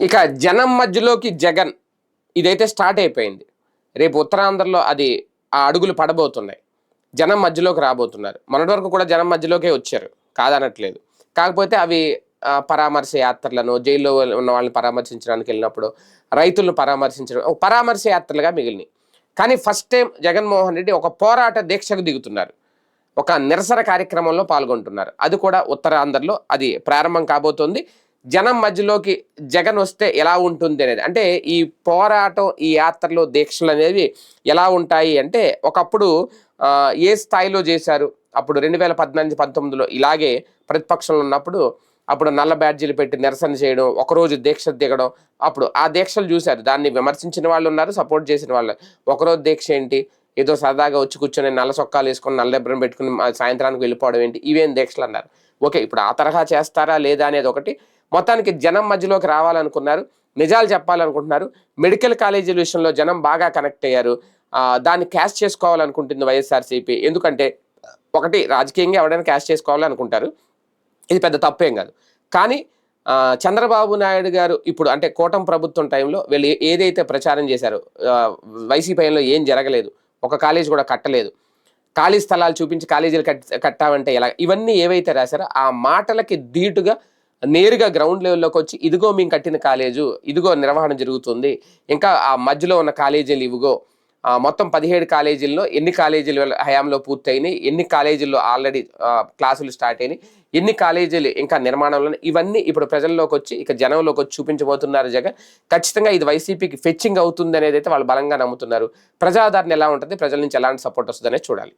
ఇక జనం మధ్యలోకి జగన్ ఇదైతే స్టార్ట్ అయిపోయింది. రేపు ఉత్తరాంధ్రలో అది ఆ అడుగులు పడబోతున్నాయి. జనం మధ్యలోకి రాబోతున్నారు. మొన్నటి వరకు కూడా జనం మధ్యలోకే వచ్చారు. కాదనట్లేదు. కాకపోతే అవి పరామర్శ యాత్రలను జైల్లో ఉన్న వాళ్ళని పరామర్శించడానికి వెళ్ళినప్పుడు రైతులను పరామర్శించడం పరామర్శ యాత్రలుగా మిగిలినాయి. కానీ ఫస్ట్ టైం జగన్మోహన్ రెడ్డి ఒక పోరాట దీక్షకు దిగుతున్నారు. ఒక నిరసన కార్యక్రమంలో పాల్గొంటున్నారు. అది కూడా ఉత్తరాంధ్రలో అది ప్రారంభం కాబోతోంది. జనం మధ్యలోకి జగన్ వస్తే ఎలా ఉంటుంది అనేది. అంటే ఈ పోరాటం ఈ యాత్రలో దీక్షలు అనేవి ఎలా ఉంటాయి అంటే ఒకప్పుడు ఏ స్థాయిలో చేశారు? అప్పుడు రెండు వేల పద్నాలుగు పంతొమ్మిదిలో ఇలాగే ప్రతిపక్షంలో ఉన్నప్పుడు అప్పుడు నల్ల బ్యాడ్జీలు పెట్టి నిరసన చేయడం ఒకరోజు దీక్ష దిగడం అప్పుడు ఆ దీక్షలు చూశారు. దాన్ని విమర్శించిన వాళ్ళు ఉన్నారు సపోర్ట్ చేసిన వాళ్ళు. ఒకరోజు దీక్ష ఏంటి? ఏదో సరదాగా వచ్చి కూర్చొని నల్ల సొక్కాలు వేసుకొని నల్ల దెబ్బరం పెట్టుకుని సాయంత్రానికి వెళ్ళిపోవడం ఏంటి? ఇవేం దీక్షలు అన్నారు. ఓకే ఇప్పుడు ఆ తరహా చేస్తారా లేదా అనేది ఒకటి. మొత్తానికి జనం మధ్యలోకి రావాలనుకున్నారు. నిజాలు చెప్పాలనుకుంటున్నారు. మెడికల్ కాలేజీల విషయంలో జనం బాగా కనెక్ట్ అయ్యారు. దాన్ని క్యాష్ చేసుకోవాలనుకుంటుంది వైఎస్ఆర్సీపీ. ఎందుకంటే ఒకటి రాజకీయంగా ఎవడైనా క్యాష్ చేసుకోవాలనుకుంటారు. ఇది పెద్ద తప్పేం కాదు. కానీ చంద్రబాబు నాయుడు గారు ఇప్పుడు అంటే కూటమి ప్రభుత్వం టైంలో వీళ్ళు ఏదైతే ప్రచారం చేశారో వైసీపీలో ఏం జరగలేదు. ఒక కాలేజ్ కూడా కట్టలేదు. ఖాళీ స్థలాలు చూపించి కాలేజీలు కట్ కట్టామంటే ఎలా? ఇవన్నీ ఏవైతే రాశారో ఆ మాటలకి ధీటుగా నేరుగా గ్రౌండ్ లెవెల్లోకి వచ్చి ఇదిగో మేము కట్టిన కాలేజు ఇదిగో నిర్వహణ జరుగుతుంది ఇంకా ఆ మధ్యలో ఉన్న కాలేజీలు ఇవిగో మొత్తం పదిహేడు కాలేజీల్లో ఎన్ని కాలేజీలు హయాంలో పూర్తయినాయి ఎన్ని కాలేజీల్లో ఆల్రెడీ క్లాసులు స్టార్ట్ అయినాయి ఎన్ని కాలేజీలు ఇంకా నిర్మాణంలో ఇవన్నీ ఇప్పుడు ప్రజల్లోకి వచ్చి ఇక జనంలోకి వచ్చి చూపించబోతున్నారు జగన్. ఖచ్చితంగా ఇది వైసీపీకి ఫెచ్చింగ్ అవుతుంది అనేది అయితే వాళ్ళు బలంగా నమ్ముతున్నారు. ప్రజాదరణ ఎలా ఉంటుంది ప్రజల నుంచి ఎలాంటి సపోర్ట్ వస్తుంది చూడాలి.